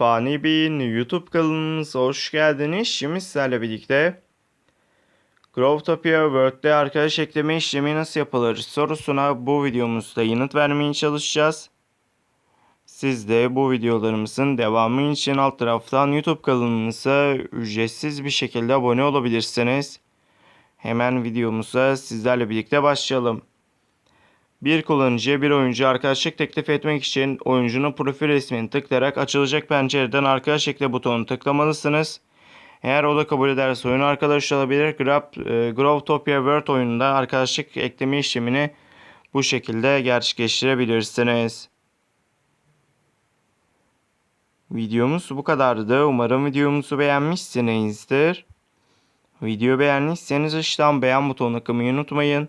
Fani Bey'in YouTube kanalımıza hoş geldiniz. Şimdi sizlerle birlikte Growtopia World'de arkadaş ekleme işlemi nasıl yapılır sorusuna bu videomuzda yanıt vermeye çalışacağız. Siz de bu videolarımızın devamı için alt taraftan YouTube kanalımıza ücretsiz bir şekilde abone olabilirsiniz. Hemen videomuza sizlerle birlikte başlayalım. Bir kullanıcıya bir oyuncu arkadaşlık teklif etmek için oyuncunun profil resmini tıklayarak açılacak pencereden arkadaş ekle butonunu tıklamalısınız. Eğer o da kabul ederse oyun arkadaş olabilir. Grab, e, Growtopia World oyununda arkadaşlık ekleme işlemini bu şekilde gerçekleştirebilirsiniz. Videomuz bu kadardı. Umarım videomuzu beğenmişsinizdir. Video beğendiyseniz aşağıdan beğen butonuna tıklamayı unutmayın.